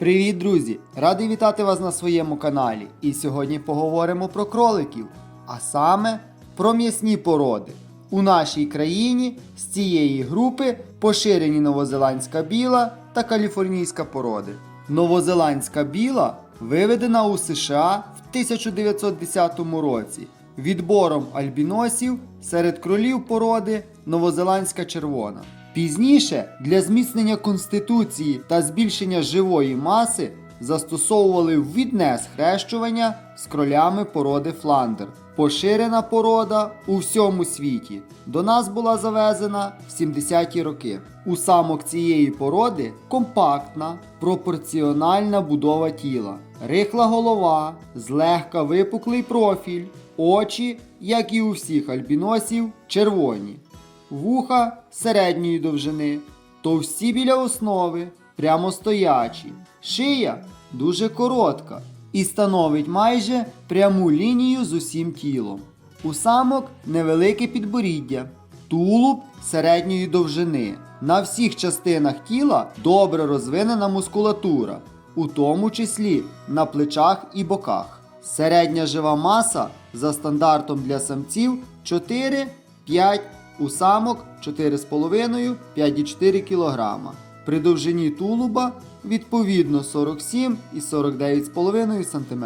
Привіт, друзі! Радий вітати вас на своєму каналі. І сьогодні поговоримо про кроликів, а саме про м'ясні породи. У нашій країні з цієї групи поширені новозеландська біла та каліфорнійська породи. Новозеландська біла виведена у США в 1910 році відбором альбіносів серед кролів породи Новозеландська червона. Пізніше для зміцнення конституції та збільшення живої маси застосовували ввідне схрещування з кролями породи Фландер. Поширена порода у всьому світі. До нас була завезена в 70-ті роки. У самок цієї породи компактна, пропорціональна будова тіла, рихла голова, злегка випуклий профіль, очі, як і у всіх альбіносів, червоні вуха середньої довжини, товсті біля основи, прямостоячі, шия дуже коротка і становить майже пряму лінію з усім тілом. У самок невелике підборіддя, тулуб середньої довжини. На всіх частинах тіла добре розвинена мускулатура, у тому числі на плечах і боках. Середня жива маса за стандартом для самців 4-5 у самок 4,5-5,4 кг. При довжині тулуба відповідно 47 і 49,5 см.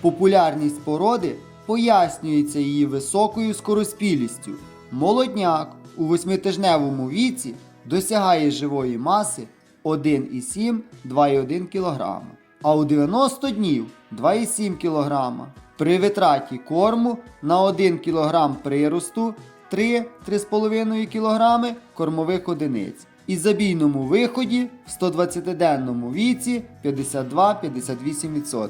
Популярність породи пояснюється її високою скороспілістю. Молодняк у восьмитижневому віці досягає живої маси 1,7-2,1 кг, а у 90 днів 2,7 кг. При витраті корму на 1 кг приросту 3-3,5 кг кормових одиниць. І забійному виході в 120-денному віці 52-58%.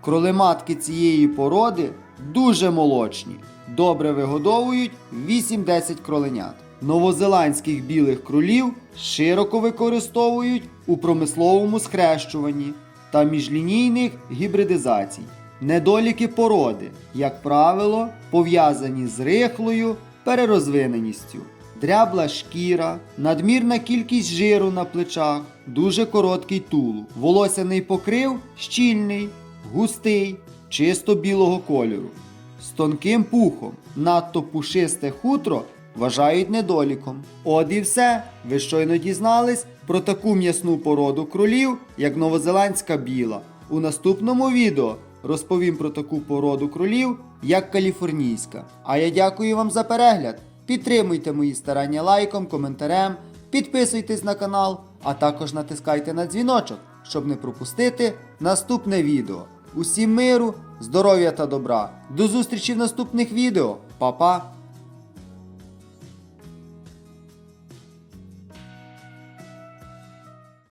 Кролематки цієї породи дуже молочні, добре вигодовують 8-10 кроленят. Новозеландських білих кролів широко використовують у промисловому схрещуванні та міжлінійних гібридизацій. Недоліки породи, як правило, пов'язані з рихлою перерозвиненістю. Дрябла шкіра, надмірна кількість жиру на плечах, дуже короткий тулуб. Волосяний покрив щільний, густий, чисто білого кольору. З тонким пухом, надто пушисте хутро вважають недоліком. От і все. Ви щойно дізнались про таку м'ясну породу кролів, як новозеландська біла. У наступному відео розповім про таку породу кролів, як каліфорнійська. А я дякую вам за перегляд. Підтримуйте мої старання лайком, коментарем, підписуйтесь на канал, а також натискайте на дзвіночок, щоб не пропустити наступне відео. Усім миру, здоров'я та добра. До зустрічі в наступних відео. Па-па!